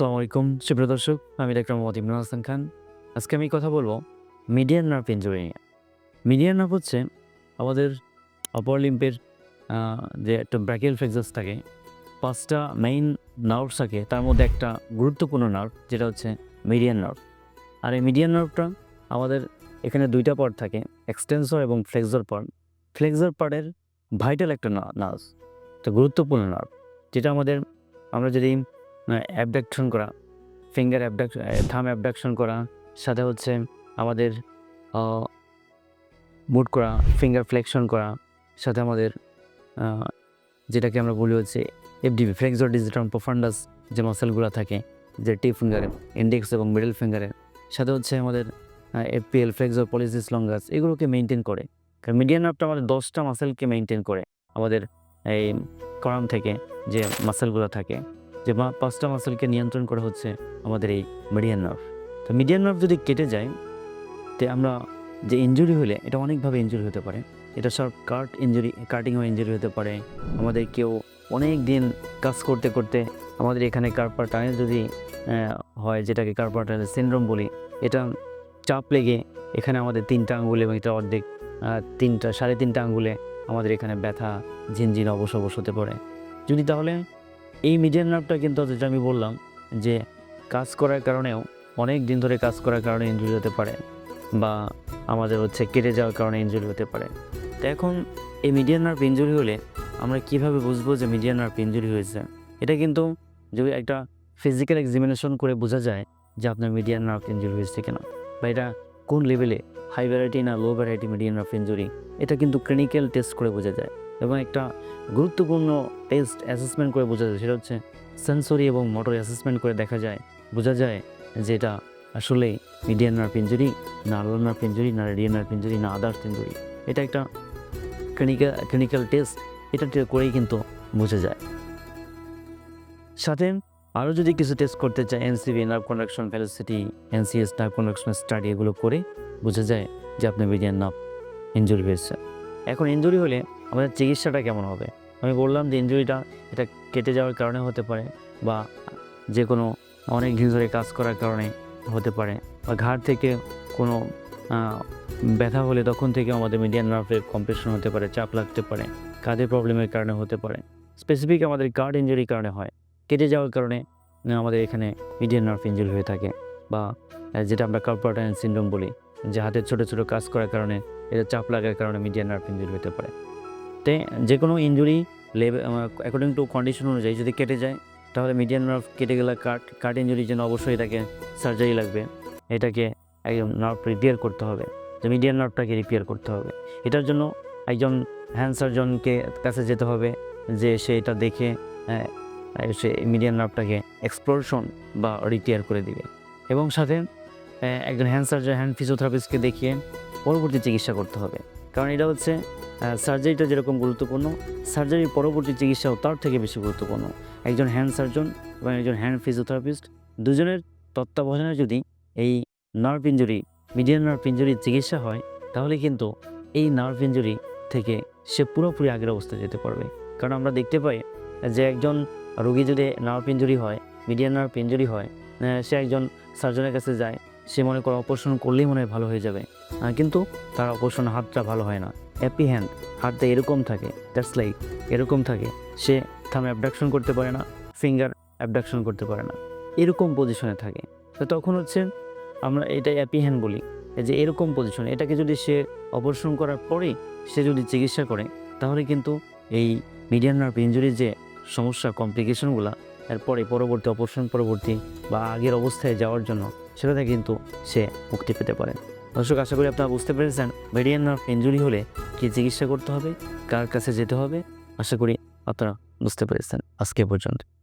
আসসালামু আলাইকুম। সুপ্রিয় দর্শক, আমি ডাক্তার মোহাম্মদ ইমরান হাসান খান। আজকে আমি কথা বলব মিডিয়ান নার্ভ ইঞ্জুরি নিয়ে। মিডিয়ান নার্ভ হচ্ছে আমাদের অপর লিম্পের যে একটা ব্র্যাকেল ফ্লেক্সাস থাকে, পাঁচটা মেইন নার্ভ থাকে, তার মধ্যে একটা গুরুত্বপূর্ণ নার্ভ যেটা হচ্ছে মিডিয়ান নার্ভ আর এই মিডিয়ান নার্ভটা আমাদের এখানে দুইটা পার্ট থাকে এক্সটেন্সর এবং ফ্লেক্সর পার্ট ফ্লেক্সর পার্টের ভাইটাল একটা নার্ভ একটা গুরুত্বপূর্ণ নার্ভ যেটা আমাদের, আমরা যদি অ্যাবডাকশন করা ফিঙ্গার অ্যাবডাক থাম অ্যাবডাকশন করা, সাথে হচ্ছে আমাদের মুড করা ফিঙ্গার ফ্লেকশন করা, সাথে আমাদের যেটাকে আমরা বলি হচ্ছে এফডিবি ফ্লেক্সর ডিজিটাল প্রফান্ডাস যে মাসেলগুলো থাকে, যে টি ফিঙ্গারে ইন্ডেক্স এবং মিডল ফিঙ্গারের সাথে হচ্ছে আমাদের এফপিএল ফ্লেক্সর পলিসিস লঙ্গাস এগুলোকে মেনটেন করে। কারণ মিডিয়ান নার্ভটা আমাদের দশটা মাসেলকে মেনটেন করে, আমাদের, এই করাম থেকে যে মাসেলগুলো থাকে। যে পাঁচটা মাসেলকে নিয়ন্ত্রণ করা হচ্ছে আমাদের এই মিডিয়ান নার্ভ তো মিডিয়ান নার্ভ যদি কেটে যায়, তে আমরা যে ইনজুরি হলে এটা অনেকভাবে ইনজুরি হতে পারে। এটা সব কার্ট ইনজুরি কাটিং হয়ে ইনজুরি হতে পারে। আমাদের কেউ অনেক দিন কাজ করতে করতে আমাদের এখানে কার্পার টানেল যদি হয়, যেটাকে কার্পার টানেল সিনড্রোম বলি, এটা চাপ লেগে এখানে আমাদের তিনটা আঙ্গুল এবং এটা অর্ধেক তিনটা, সাড়ে তিনটা আঙ্গুলে আমাদের এখানে ব্যথা, ঝিনঝিন, অবশ অবশ হতে পারে। যদি তাহলে এই মিডিয়ান নার্ভটা কিন্তু যেটা আমি বললাম, যে কাজ করার কারণেও অনেক দিন ধরে কাজ করার কারণে ইনজুরি হতে পারে বা আমাদের হচ্ছে কেটে যাওয়ার কারণে ইনজুরি হতে পারে। তো এখন এই মিডিয়ান নার্ভ ইনজুরি হলে আমরা কীভাবে বুঝব যে মিডিয়ান নার্ভ ইঞ্জুরি হয়েছে? এটা কিন্তু যদি একটা ফিজিক্যাল এক্সামিনেশন করে বোঝা যায় যে আপনার মিডিয়ান নার্ভ ইনজুরি হয়েছে কিনা বা এটা কোন লেভেলে হাই ভ্যারাইটি না low variety median nerve injury এটা কিন্তু ক্লিনিক্যাল টেস্ট করে বোঝা যায়। এবং একটা গুরুত্বপূর্ণ টেস্ট অ্যাসেসমেন্ট করে বোঝা যায়, সেটা হচ্ছে সেন্সরি এবং মোটর অ্যাসেসমেন্ট করে দেখা যায়। বোঝা যায় যে এটা আসলে মিডিয়ান নার্ভ ইঞ্জুরি না আলো নার্ভ ইঞ্জুরি না রেডিয়ান নার্ভ ইঞ্জুরি না আদার্স ইঞ্জুরি এটা একটা ক্লিনিক্যাল ক্লিনিক্যাল টেস্ট এটা করেই কিন্তু বোঝা যায়। সাথে আরও যদি কিছু টেস্ট করতে চায় NCV nerve conduction velocity NCS nerve conduction study এগুলো করে বোঝা যায় যে আপনার মিডিয়ান নার্ভ ইঞ্জুরি হয়েছে। এখন ইঞ্জুরি হলে আমাদের চিকিৎসাটা কেমন হবে? আমি বললাম যে ইঞ্জুরিটা এটা কেটে যাওয়ার কারণে হতে পারে বা যে কোনো অনেক দিন ধরে কাজ করার কারণে হতে পারে বা ঘাড় থেকে কোনো ব্যথা হলে তখন থেকে আমাদের মিডিয়ান নার্ভের কম্প্রেশন হতে পারে, চাপ লাগতে পারে কাঁধের প্রবলেমের কারণে হতে পারে। স্পেসিফিক আমাদের গার্ড ইঞ্জুরির কারণে হয়। কেটে যাওয়ার কারণে আমাদের এখানে মিডিয়ান নার্ভ ইঞ্জুরি হয়ে থাকে বা যেটা আমরা কার্পাটাইন সিন্ড্রোম বলি, যে হাতের ছোটো ছোটো কাজ করার কারণে এটা চাপ লাগার কারণে মিডিয়ান নার্ভ ইঞ্জুরি হতে পারে। তে যে কোনো injury level according to condition অনুযায়ী যদি কেটে যায় তাহলে মিডিয়ান নার্ভ কেটে গেলে কাট কাট ইঞ্জুরির জন্য অবশ্যই এটাকে সার্জারি লাগবে। এটাকে একদম নার্ভ রিপেয়ার করতে হবে। যে মিডিয়ান নার্ভটাকে রিপেয়ার করতে হবে। এটার জন্য একজন হ্যান্ড সার্জনকে কাছে যেতে হবে যে সে এটা দেখে আহ, সে মিডিয়ান নার্ভটাকে এক্সপ্লোরশন বা রিপেয়ার করে দিবে। এবং সাথে একজন হ্যান্ড সার্জন হ্যান্ড ফিজিওথেরাপিস্টকে দেখিয়ে পরবর্তী চিকিৎসা করতে হবে। কারণ এটা হচ্ছে সার্জারিটা যেরকম গুরুত্বপূর্ণ সার্জারির পরবর্তী চিকিৎসাও তার থেকে বেশি গুরুত্বপূর্ণ। একজন হ্যান্ড সার্জন এবং একজন হ্যান্ড ফিজিওথেরাপিস্ট দুজনের তত্ত্বাবধানে যদি এই নার্ভ ইঞ্জুরি মিডিয়ান নার্ভ ইঞ্জুরির চিকিৎসা হয়, তাহলে কিন্তু এই নার্ভ ইঞ্জুরি থেকে সে পুরোপুরি আগের অবস্থায় যেতে পারবে। কারণ আমরা দেখতে পাই যে একজন রোগী যদি নার্ভ ইঞ্জুরি হয় মিডিয়ান নার্ভ ইঞ্জুরি হয় সে একজন সার্জনের কাছে যায় সে মনে করে অপারেশন করলেই মনে হয় ভালো হয়ে যাবে। কিন্তু তার অপারেশন হাতটা ভালো হয় না। হ্যাপি হ্যান্ড হাতটা এরকম থাকে দ্যাটস লাইক এরকম থাকে, সে থাম অ্যাবডাকশন করতে পারে না ফিঙ্গার অ্যাবডাকশন করতে পারে না, এরকম পজিশনে থাকে। তো তখন হচ্ছে আমরা এটা অ্যাপি হ্যান্ড বলি যে এরকম পজিশন এটাকে যদি সে অপারেশন করার পরে সে যদি চিকিৎসা করে, তাহলে কিন্তু এই মিডিয়ান নার্ভ ইঞ্জুরির যে সমস্যা কমপ্লিকেশনগুলো এরপরে পরবর্তী অপারেশন পরবর্তী বা আগের অবস্থায় যাওয়ার জন্য সেটা থেকে কিন্তু সে মুক্তি পেতে পারে। দর্শক, আশা করি আপনারা বুঝতে পেরেছেন মেডিয়ান নার্ভ ইঞ্জুরি হলে কি চিকিৎসা করতে হবে, কার কাছে যেতে হবে, আশা করি আপনারা বুঝতে পেরেছেন। আজকে পর্যন্ত।